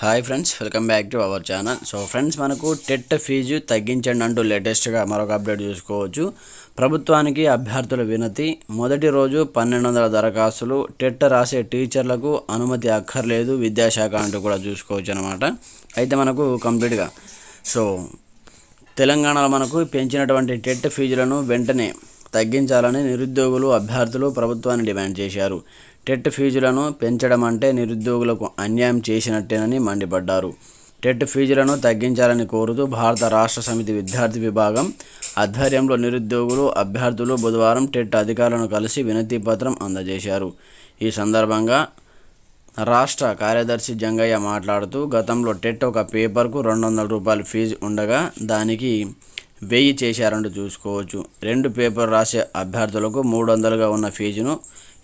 Hi friends welcome back to our channel so friends మనకు TET fee తగ్గించండి అంటూ లేటెస్ట్గా మరొక అప్డేట్ చూసుకోవచ్చు. ప్రభుత్వానికి అభ్యర్థుల వినతి. మొదటి రోజు పన్నెండు వందల దరఖాస్తులు. టెట్ రాసే టీచర్లకు అనుమతి అక్కర్లేదు. విద్యాశాఖ అంటూ కూడా చూసుకోవచ్చు అనమాట అయితే మనకు కంప్లీట్గా సో తెలంగాణలో మనకు పెంచినటువంటి టెట్ ఫీజులను వెంటనే తగ్గించాలని నిరుద్యోగులు అభ్యర్థులు ప్రభుత్వాన్ని డిమాండ్ చేశారు. టెట్ ఫీజులను పెంచడం అంటే నిరుద్యోగులకు అన్యాయం చేసినట్టేనని మండిపడ్డారు. టెట్ ఫీజులను తగ్గించాలని కోరుతూ భారత రాష్ట్ర సమితి విద్యార్థి విభాగం ఆధ్వర్యంలో నిరుద్యోగులు అభ్యర్థులు బుధవారం టెట్ అధికారులను కలిసి వినతి పత్రం అందజేశారు. ఈ సందర్భంగా రాష్ట్ర కార్యదర్శి జంగయ్య మాట్లాడుతూ గతంలో టెట్ ఒక పేపర్కు రెండు వందల రూపాయల ఫీజు ఉండగా దానికి వెయ్యి చేశారంటూ చూసుకోవచ్చు. రెండు పేపర్ రాసే అభ్యర్థులకు మూడు వందలుగా ఉన్న ఫీజును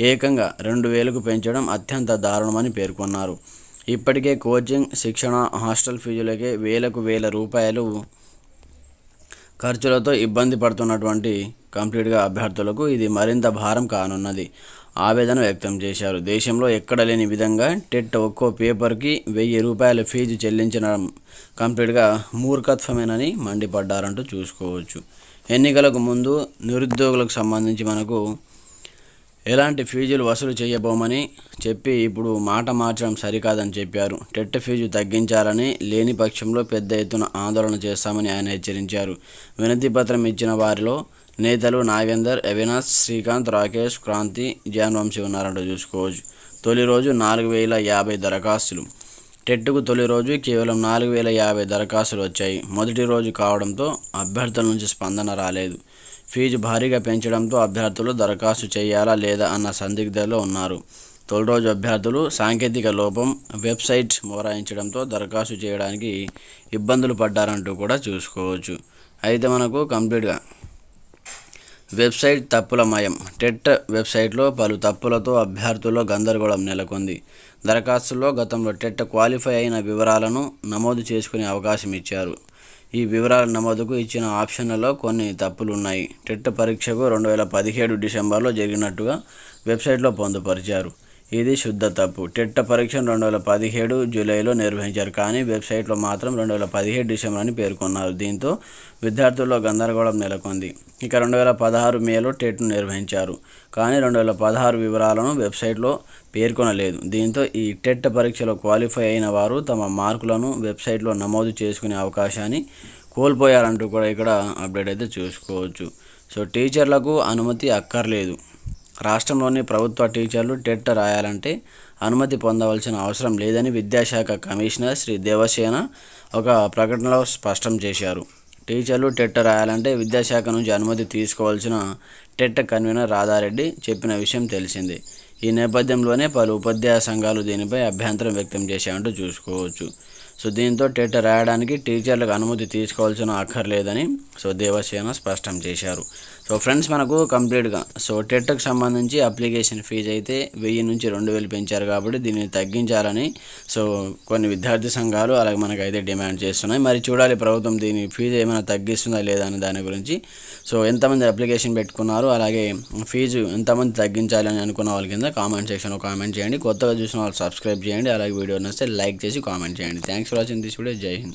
ఏకంగా రెండు వేలకు పెంచడం అత్యంత దారుణమని పేర్కొన్నారు. ఇప్పటికే కోచింగ్ శిక్షణ హాస్టల్ ఫీజులకే వేలకు వేల రూపాయలు ఖర్చులతో ఇబ్బంది పడుతున్నటువంటి కంప్లీట్గా అభ్యర్థులకు ఇది మరింత భారం కానున్నది. ఆవేదన వ్యక్తం చేశారు. దేశంలో ఎక్కడ లేని విధంగా టెట్ ఒక్కో పేపర్కి వెయ్యి రూపాయల ఫీజు చెల్లించడం కంప్లీట్గా మూర్ఖత్వమేనని మండిపడ్డారంటూ చూసుకోవచ్చు. ఎన్నికలకు ముందు నిరుద్యోగులకు సంబంధించి మనకు ఎలాంటి ఫీజులు వసూలు చేయబోమని చెప్పి ఇప్పుడు మాట మార్చడం సరికాదని చెప్పారు. టెట్ ఫీజు తగ్గించాలని లేని పక్షంలో పెద్ద ఎత్తున ఆందోళన చేస్తామని ఆయన హెచ్చరించారు. వినతి పత్రం ఇచ్చిన వారిలో నేతలు నాగేందర్ అవినాష్ శ్రీకాంత్ రాకేష్ క్రాంతి జాన్వంశీ ఉన్నారంటూ చూసుకోవచ్చు. తొలి రోజు నాలుగు వేల యాభై దరఖాస్తులు. టెట్కు తొలి రోజు కేవలం నాలుగు వేల యాభై దరఖాస్తులు వచ్చాయి. మొదటి రోజు కావడంతో అభ్యర్థుల నుంచి స్పందన రాలేదు. ఫీజు భారీగా పెంచడంతో అభ్యర్థులు దరఖాస్తు చేయాలా లేదా అన్న సందిగ్ధలో ఉన్నారు. తొలి రోజు అభ్యర్థులు సాంకేతిక లోపం వెబ్సైట్ మోరాయించడంతో దరఖాస్తు చేయడానికి ఇబ్బందులు పడ్డారంటూ కూడా చూసుకోవచ్చు. అయితే మనకు కంప్లీట్గా వెబ్సైట్ తప్పులమయం టెట్ వెబ్సైట్లో పలు తప్పులతో అభ్యర్థుల్లో గందరగోళం నెలకొంది. దరఖాస్తులో గతంలో టెట్ క్వాలిఫై అయిన వివరాలను నమోదు చేసుకునే అవకాశం ఇచ్చారు. ఈ వివరాల నమోదుకు ఇచ్చిన ఆప్షన్లలో కొన్ని తప్పులు ఉన్నాయి టెట్ పరీక్షకు రెండు వేల పదిహేడు డిసెంబర్లో జరిగినట్టుగా వెబ్సైట్లో పొందుపరిచారు. ఇది శుద్ధ తప్పు. టెట్ట పరీక్షను రెండు వేల పదిహేడు జూలైలో నిర్వహించారు కానీ వెబ్సైట్లో మాత్రం రెండు వేల పదిహేడు డిసెంబర్ అని పేర్కొన్నారు. దీంతో విద్యార్థుల్లో గందరగోళం నెలకొంది. ఇక రెండు వేల పదహారు మేలో టెట్ను నిర్వహించారు కానీ రెండు వేల పదహారు వివరాలను వెబ్సైట్లో పేర్కొనలేదు. దీంతో ఈ టెట్ పరీక్షలో క్వాలిఫై అయిన వారు తమ మార్కులను వెబ్సైట్లో నమోదు చేసుకునే అవకాశాన్ని కోల్పోయారంటూ కూడా ఇక్కడ అప్డేట్ అయితే చూసుకోవచ్చు. సో టీచర్లకు అనుమతి అక్కర్లేదు. రాష్ట్రంలోని ప్రభుత్వ టీచర్లు టెట్ రాయాలంటే అనుమతి పొందవలసిన అవసరం లేదని విద్యాశాఖ కమిషనర్ శ్రీ దేవసేన ఒక ప్రకటనలో స్పష్టం చేశారు. టీచర్లు టెట్ రాయాలంటే విద్యాశాఖ నుంచి అనుమతి తీసుకోవాల్సిన టెట్ కన్వీనర్ రాధారెడ్డి చెప్పిన విషయం తెలిసిందే. ఈ నేపథ్యంలోనే పలు ఉపాధ్యాయ సంఘాలు దీనిపై అభ్యంతరం వ్యక్తం చేశాయంటూ చూసుకోవచ్చు. సో దీంతో టెట్ రాయడానికి టీచర్లకు అనుమతి తీసుకోవాల్సిన అక్కర్లేదని సో దేవసేన స్పష్టం చేశారు. సో ఫ్రెండ్స్ మనకు కంప్లీట్గా సో టెట్కు సంబంధించి అప్లికేషన్ ఫీజు అయితే వెయ్యి నుంచి రెండు వేలు పెంచారు కాబట్టి దీన్ని తగ్గించాలని సో కొన్ని విద్యార్థి సంఘాలు అలాగే మనకైతే డిమాండ్ చేస్తున్నాయి. మరి చూడాలి ప్రభుత్వం దీని ఫీజు ఏమైనా తగ్గిస్తుందా లేదా అని దాని గురించి. సో ఎంతమంది అప్లికేషన్ పెట్టుకున్నారు అలాగే ఫీజు ఎంతమంది తగ్గించాలి అని అనుకున్న వాళ్ళ కింద కామెంట్ సెక్షన్లో కామెంట్ చేయండి. కొత్తగా చూసిన వాళ్ళు సబ్స్క్రైబ్ చేయండి. అలాగే వీడియో నచ్చితే లైక్ చేసి కామెంట్ చేయండి. థ్యాంక్స్ स्वराज हिंदी स्टूडियो जय हिंद।